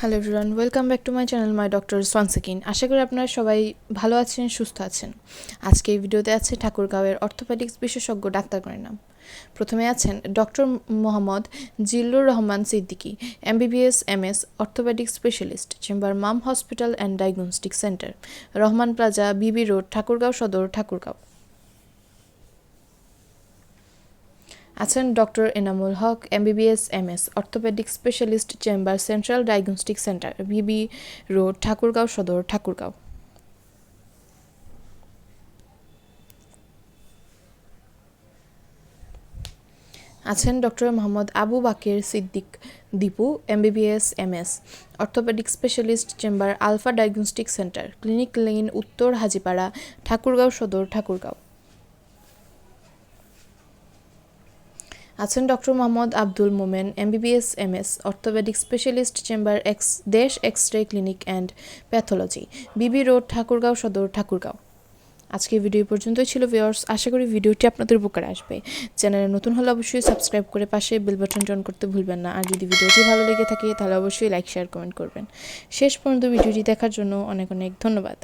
Hello everyone welcome back to my channel my doctor সোয়ানসেকিন আশা করি আপনারা সবাই ভালো আছেন, সুস্থ আছেন। আজকে এই ভিডিওতে আছে ঠাকুরগাঁওয়ের অর্থোপেডিক্স বিশেষজ্ঞ ডাক্তারগণের নাম। প্রথমে আছেন doctor Mohammad Zillur Rahman Siddiqui, MBBS, MS orthopedic specialist, chamber Mam hospital and diagnostic centre, Rahman plaza, BB road, Thakurgaon Sadar, Thakurgaon. আছেন doctor Enamul Haque, MBBS, MS, orthopedic specialist, chamber, central diagnostic centre BB road, Thakurgaon Sadar, Thakurgaon. আছেন doctor Mohammad Abu Baker Siddique Dipu, MBBS, MS, orthopedic specialist, chamber, alpha diagnostic centre, clinic lane, উত্তর হাজিপাড়া, ঠাকুরগাঁও সদর, ঠাকুরগাঁও। আছেন doctor Mohammad Abdul Momen, MBBS, MS, orthopedic specialist, chamber X, Desh X ray clinic and pathology, BB road, Thakurgaon Sadar, Thakurgaon. আজকে video পর্যন্তই ছিল, viewers. আশা করি ভিডিওটি আপনাদের উপকারে আসবে। চ্যানেলে নতুন হলে অবশ্যই সাবস্ক্রাইব করে পাশে বেল বাটন অন করতে ভুলবেন না। আর যদি ভিডিওটি ভালো লেগে থাকে, তাহলে অবশ্যই লাইক, শেয়ার, কমেন্ট করবেন। শেষ পর্যন্ত ভিডিওটি দেখার জন্য অনেক অনেক ধন্যবাদ।